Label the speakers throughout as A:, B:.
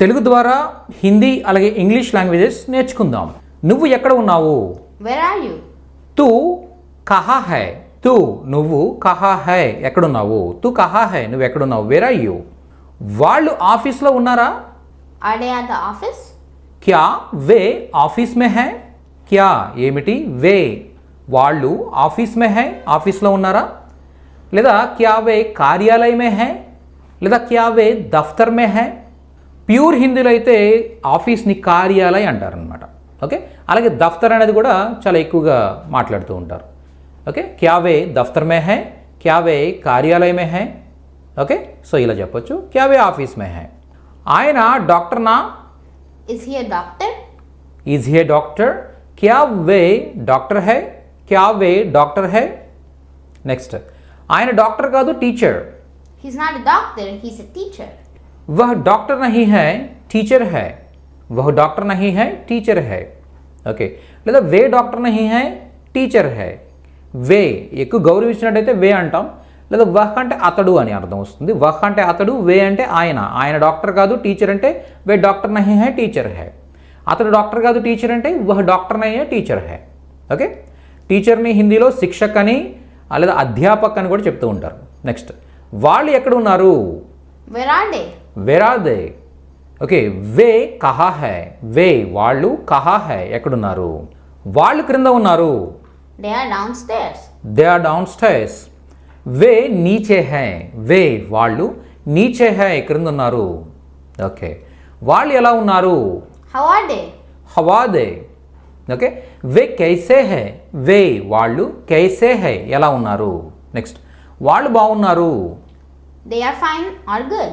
A: తెలుగు ద్వారా హిందీ అలాగే English languages నేర్చుకుందాం. నువ్వు ఎక్కడ ఉన్నావు?
B: Where are you?
A: తూ కహా హై. తూ నువ్వు కహా హై. ఎక్కడున్నావు? తూ కహా హై. నువ్వు ఎక్కడున్నావు? వేర్ ఆర్ యూ వాళ్ళు ఆఫీస్లో ఉన్నారా?
B: Are they at the office?
A: క్యా వే ఆఫీస్ మే హై? క్యా ఏమిటి? వే. వాళ్ళు ఆఫీస్ మే హై? ఆఫీస్లో ఉన్నారా? లేదా క్యా వే కార్యాలయ మే హై? లేదా క్యా వే దఫ్తర్ మే హై? ప్యూర్ హిందీలో అయితే ఆఫీస్ని కార్యాలయ అంటారనమాట ఓకే? అలాగే దఫ్తర్ అనేది కూడా చాలా ఎక్కువగా మాట్లాడుతూ ఉంటారు. ఓకే? క్యావే దఫ్తర్మే హై క్యావే కార్యాలయమే హై. ఓకే? సో ఇలా చెప్పొచ్చు. క్యావే ఆఫీస్మే హై. ఆయన డాక్టర్నా
B: is here doctor
A: is he doctor క్యా వే డాక్టర్ హై క్యా వే డాక్టర్ హై. నెక్స్ట్. ఆయన డాక్టర్ కాదు teacher.
B: He's not doctor he's teacher
A: वह डॉक्टर नहीं है टीचर है वह डॉक्टर नहीं है टीचर है ఓకే లేదా వే డాక్టర్ నహీ హై టీచర్ హై వే ఎక్కువ గౌరవించినట్టయితే వే అంటాం లేదా వహ్ అంటే అతడు అని అర్థం వస్తుంది వహ్ అంటే అతడు వే అంటే ఆయన ఆయన డాక్టర్ కాదు టీచర్ అంటే వే డాక్టర్ నహీ హై టీచర్ హై అతడు డాక్టర్ కాదు టీచర్ అంటే వహ్ డాక్టర్ నహీ హై టీచర్ హై ఓకే టీచర్ని హిందీలో శిక్షక్ అని ఆ లేదా అధ్యాపక్ అని కూడా చెప్తూ ఉంటారు నెక్స్ట్ వాళ్ళు ఎక్కడ ఉన్నారు Are they?
B: Where are they
A: okay వే కహా హై వే వాళ్ళు కహా హై ఎక్కడున్నారు? వాళ్ళు క్రింద ఉన్నారు.
B: They are downstairs.
A: They are downstairs వే నీచే హై వే వాళ్ళు నీచే హై క్రింద ఉన్నారు. ఓకే వాళ్ళు ఎలా ఉన్నారు?
B: How are they?
A: How are they okay వే కైసే హై వే వాళ్ళు కైసే హై ఎలా ఉన్నారు? నెక్స్ట్ వాళ్ళు బాగున్నారు?
B: They are fine. Or good.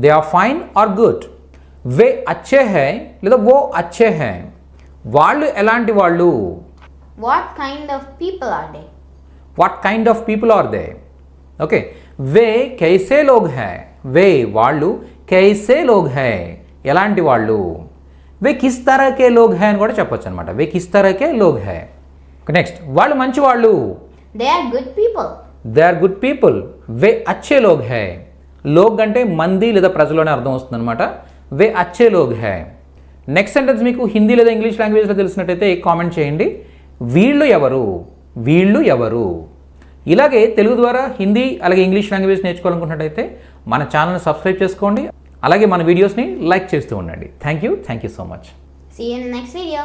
A: They are fine or good వే అచ్చే హై లేదా ఓ అచ్చే హై? వాళ్ళు ఎలాంటి వాళ్ళు?
B: What kind of people are they?
A: What kind of people are they okay వే కైసే లోగ్ హై? వే వాళ్ళు కైసే లోగ్ హై. ఎలాంటి వాళ్ళు? వే కిస్ తరకే లోగ్ హై అని కూడా చెప్పొచ్చు అనమాట వే కిస్ తరకే లోగ్ హై. నెక్స్ట్ వాళ్ళు మంచి వాళ్ళు?
B: They are good people.
A: They are good people వే అచ్చే లోగ్ హై. లోగ్ అంటే మంది లేదా ప్రజలోనే అర్థం వస్తుంది అనమాట వే అచ్చే లోగ్ హై. నెక్స్ట్ సెంటెన్స్ మీకు హిందీ లేదా ఇంగ్లీష్ లాంగ్వేజ్లో తెలిసినట్టయితే కామెంట్ చేయండి. వీళ్ళు ఎవరు? వీళ్ళు ఎవరు? ఇలాగే తెలుగు ద్వారా హిందీ అలాగే ఇంగ్లీష్ లాంగ్వేజ్ నేర్చుకోవాలనుకున్నట్టయితే మన ఛానల్ని సబ్స్క్రైబ్ చేసుకోండి. అలాగే మన వీడియోస్ని లైక్ చేస్తూ ఉండండి. Thank you thank you so much
B: See you in the next video.